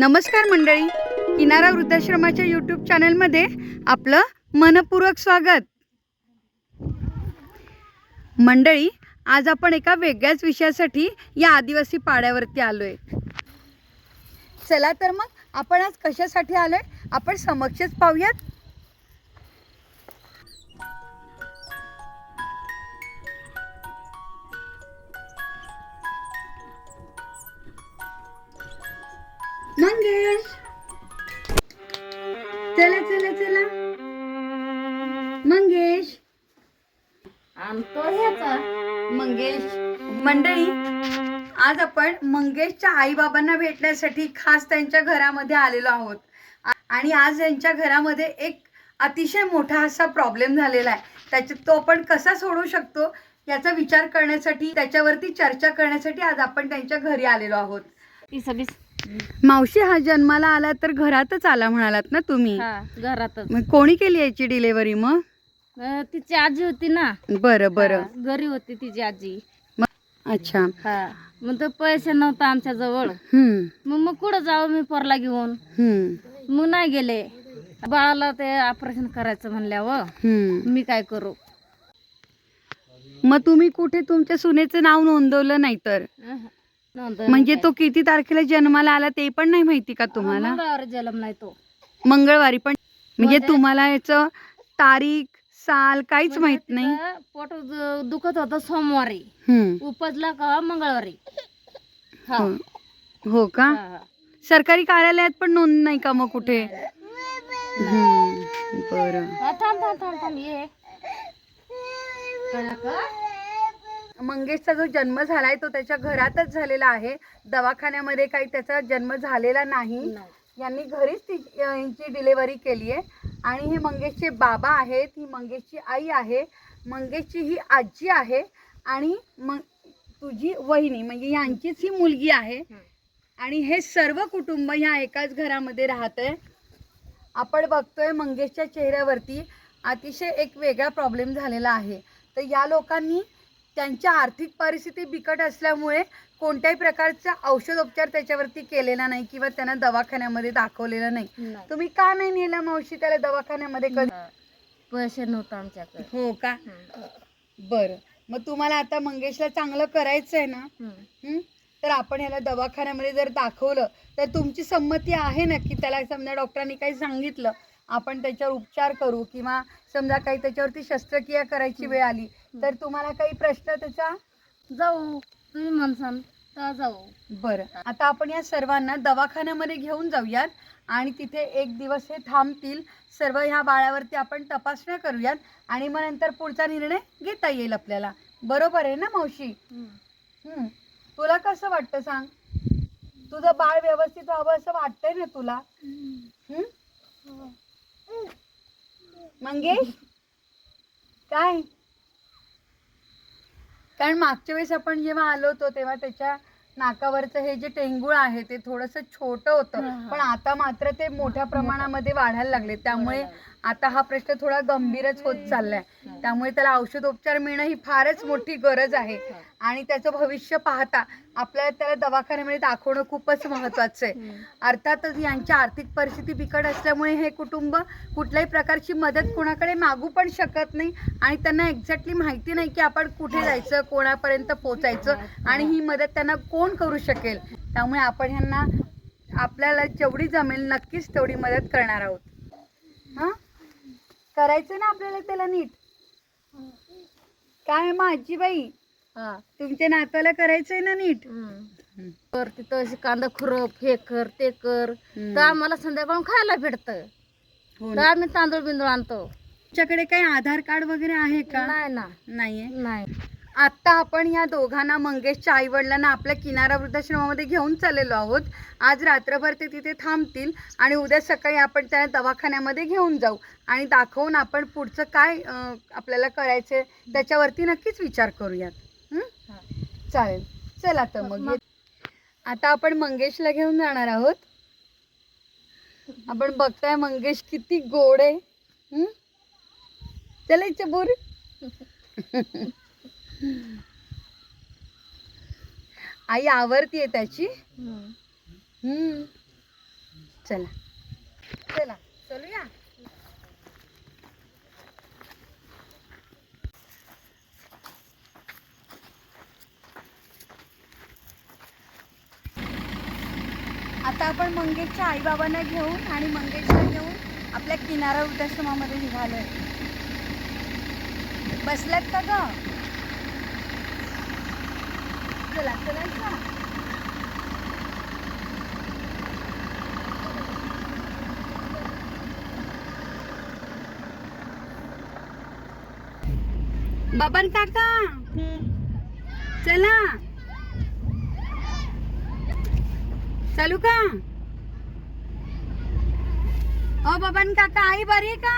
नमस्कार मंडळी. किनारा वृद्धाश्रमाच्या यूट्यूब चॅनलमध्ये आपलं मनपूर्वक स्वागत. मंडळी आज आपण एका वेगळ्याच विषयासाठी या आदिवासी पाड्यावरती आलो आहे चला तर मग आपण आज कशासाठी आलो आहे आपण समक्षच पाहूयात. मंगेश चला चला चला मंगेश आणतो ह्याचा मंगेश. मंडळी आज आपण मंगेशच्या आई बाबांना भेटण्यासाठी खास त्यांच्या घरामध्ये आलेलो आहोत. आणि आज यांच्या घरामध्ये एक अतिशय मोठा असा प्रॉब्लेम झालेला आहे. त्याच्यात तो आपण कसा सोडवू शकतो याचा विचार करण्यासाठी त्याच्यावरती चर्चा करण्यासाठी आज आपण त्यांच्या घरी आलेलो आहोत. मावशी हा जन्माला आला तर घरातच आला म्हणालात ना तुम्ही? हा घरातच. मग कोणी केली याची डिलेव्हरी मग? अं, तिची आजी होती ना. बरं बरं. हा, घरी होती तिची आजी. अच्छा. हा मग तर पैसे नव्हता आमच्या जवळ. हम्म. मग मग कुठं जावं मी पोरला घेऊन? हम्म. मग नाही गेले. बाळाला ते ऑपरेशन करायचं म्हणल्यावर हम्म. मी काय करू? मग तुम्ही कुठे तुमच्या सुनेचं नाव नोंदवलं नाही तर अहं, म्हणजे तो किती तारखेला जन्माला आला ते पण नाही माहिती का. तुम्हाला? मंगळवारी जन्म नाही तो. मंगळवारी पण म्हणजे मध्ये- तुम्हाला याचं तारीख साल काहीच म्हणजे माहीत नाही? पोट दुखत होतं सोमवारी. उपजला का मंगळवारी. हा. हो. का. सरकारी कार्यालयात पण नोंद नाही का मग कुठे? हम्म. बरं. मंगेशचा जो जन्म झालाय तो त्याच्या घरातच झालेला आहे. दवाखान्यामध्ये काही त्याचा जन्म झालेला नाही. यांनी घरीच ती यांची डिलेवरी केली आहे आणि हे मंगेशचे बाबा आहेत ही मंगेशची आई आहे मंगेशची ही आजी आहे आणि मग तुझी वहिनी म्हणजे यांचीच ही मुलगी आहे. आणि हे सर्व कुटुंब ह्या एकाच घरामध्ये राहत आहे आपण बघतोय मंगेशच्या चेहऱ्यावरती अतिशय एक वेगळा प्रॉब्लेम झालेला आहे. तर या लोकांनी त्यांच्या आर्थिक परिस्थिती बिकट असल्यामुळे कोणत्याही प्रकारचा औषधोपचार त्याच्यावरती केलेला नाही किंवा त्यांना दवाखान्यामध्ये दाखवलेलं नाही. तुम्ही का नाही नेलं मावशी त्याला दवाखान्यामध्ये कधी हा. पैसे नव्हतं आमच्याकडे हो का. बरं मग तुम्हाला आता मंगेशला चांगलं करायचं आहे ना. हं? तर आपण ह्याला दवाखान्यामध्ये जर दाखवलं तर तुमची संमती आहे ना की त्याला समजा डॉक्टरांनी काही सांगितलं आपण त्याच्यावर उपचार करू किंवा समजा काही त्याच्यावरती शस्त्रक्रिया करायची वेळ आली तर तुम्हाला काही प्रश्न त्याचा? जाऊ. तुम्ही म्हणसान तर जाऊ. बरं. आता आपण या सर्वांना दवाखान्यामध्ये घेऊन जाऊयात आणि तिथे एक दिवस हे थांबतील. सर्व ह्या बाळावरती आपण तपासण्या करूयात आणि मग नंतर पुढचा निर्णय घेता येईल आपल्याला. बरोबर आहे ना मावशी? हं. तुला कसं वाटतं सांग? तुझं बाळ व्यवस्थित व्हावं असं वाटतंय ना तुला? हं? मंगेश? काय? कारण मागच्या वेळेस आपण जेव्हा आलो होतो तेव्हा त्याच्या नाकावरचं हे जे टेंगुळ आहे ते थोडंसं छोटं होतं. पण आता मात्र ते मोठ्या प्रमाणामध्ये वाढायला लागले. त्यामुळे आता हा प्रश्न थोडा गंभीरच होत चाललाय. त्यामुळे त्याला औषधोपचार मिळणं ही फारच मोठी गरज आहे. आणि त्याचं भविष्य पाहता आपल्याला त्याला दवाखान्यामध्ये दाखवणं खूपच महत्वाचं आहे. अर्थातच यांची आर्थिक परिस्थिती बिकट असल्यामुळे हे कुटुंब कुठल्याही प्रकारची मदत कोणाकडे मागू पण शकत नाही आणि त्यांना एक्झॅक्टली माहिती नाही की आपण कुठे जायचं कोणापर्यंत पोचायचं आणि ही मदत त्यांना कोण करू शकेल? त्यामुळे आपण ह्यांना आपल्याला जेवढी जमेल नक्कीच तेवढी मदत करणार आहोत. हां? करायचं ना आपल्याला त्याला नीट? काय मग आजीबाई? हा तुमच्या नाताला करायचंय ना नीट? हम्म. कर तिथं अशी कांदा खुरप हे कर ते कर. हम्म. तर आम्हाला संध्याकाळून खायला भेटतं. हो तर ना. आम्ही तांदूळ बिंदूळ आणतो. तुमच्याकडे काही आधार कार्ड वगैरे आहे का? नाही ना. नाहीये? नाही. आता आपण या दोघांना मंगेशच्या आई वडिलांना आपल्या किनारा वृद्धाश्रमामध्ये घेऊन चाललेलो आहोत. आज रात्रभर ते तिथे थांबतील आणि उद्या सकाळी आपण त्यांना दवाखान्यामध्ये घेऊन जाऊ. आणि दाखवून आपण पुढचं काय अं, आपल्याला करायचं त्याच्यावरती नक्कीच विचार करूयात. चालेल. चला तर मग. आता आपण मंगेशला घेऊन जाणार आहोत. आपण बघताय मंगेश किती गोड आहे? चला इच्छा बोर आई आवडतीये त्याची. हम्म. चला. चला चलूया आता आपण मंगेशच्या आईबाबांना घेऊन आणि मंगेशला घेऊन आपल्या किनारा वृद्धाश्रमामध्ये निघालोय. बसलात का ग? चला चला बबन काका चला. चालू का? ओ बबन काका आई बरी का?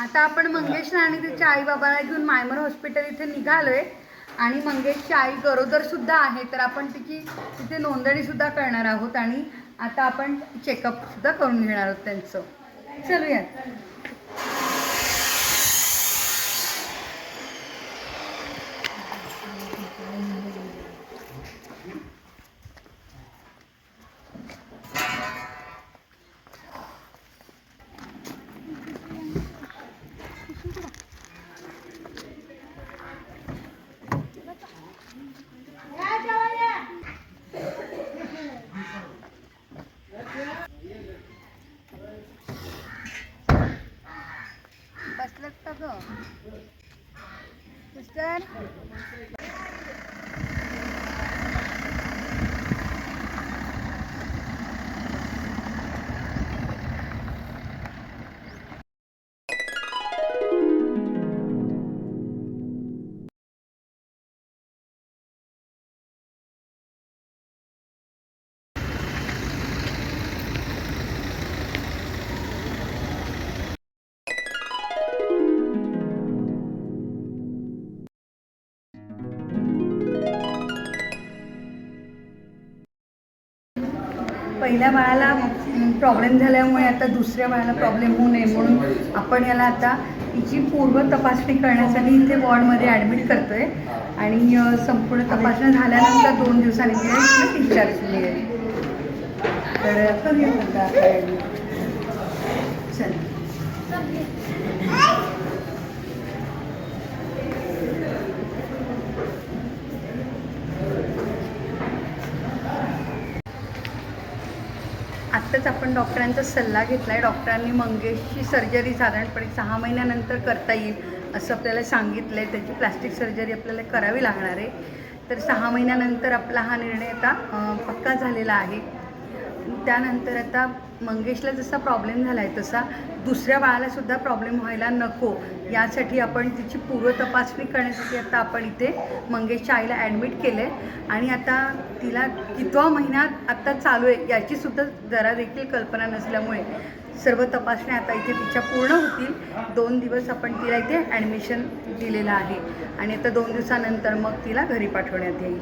आता आपण मंगेश आणि त्याच्या आई बाबाला घेऊन मायमर हॉस्पिटल इथे निघालोय. आणि मंगेशची आई गरोदर सुद्धा आहे तर आपण तिची तिथे नोंदणी सुद्धा करणार आहोत आणि आता आपण चेकअप सुद्धा करून घेणार आहोत त्यांचं. चलूयात. बसलात का पहिल्या बाळाला प्रॉब्लेम झाल्यामुळे आता दुसऱ्या बाळाला प्रॉब्लेम होऊ नये म्हणून आपण याला आता तिची पूर्व तपासणी करण्यासाठी इथे वॉर्डमध्ये ॲडमिट करतोय. आणि संपूर्ण तपासणी झाल्यानंतर दोन दिवसांनी मिळेल डिस्चार्ज मिळेल तर नुकतंच आपण डॉक्टरांचा सल्ला घेतला आहे डॉक्टरांनी मंगेशची सर्जरी साधारणपणे सहा महिन्यानंतर करता येईल असं आपल्याला सांगितलं आहे त्याची प्लास्टिक सर्जरी आपल्याला करावी लागणार आहे. तर सहा महिन्यानंतर आपला हा निर्णय आता पक्का झालेला आहे. त्यानंतर आता मंगेशला जसा प्रॉब्लेम झाला आहे तसा दुसऱ्या बाळालासुद्धा प्रॉब्लेम व्हायला नको. यासाठी आपण तिची पूर्व तपासणी करण्यासाठी आता आपण इथे मंगेशच्या आईला ॲडमिट केलं आहे आणि आता तिला कितवा महिन्यात आत्ता चालू आहे याचीसुद्धा जरा देखील कल्पना नसल्यामुळे सर्व तपासण्या आता इथे तिच्या पूर्ण होतील. दोन दिवस आपण तिला इथे ॲडमिशन दिलेलं आहे. आणि आता दोन दिवसानंतर मग तिला घरी पाठवण्यात येईल.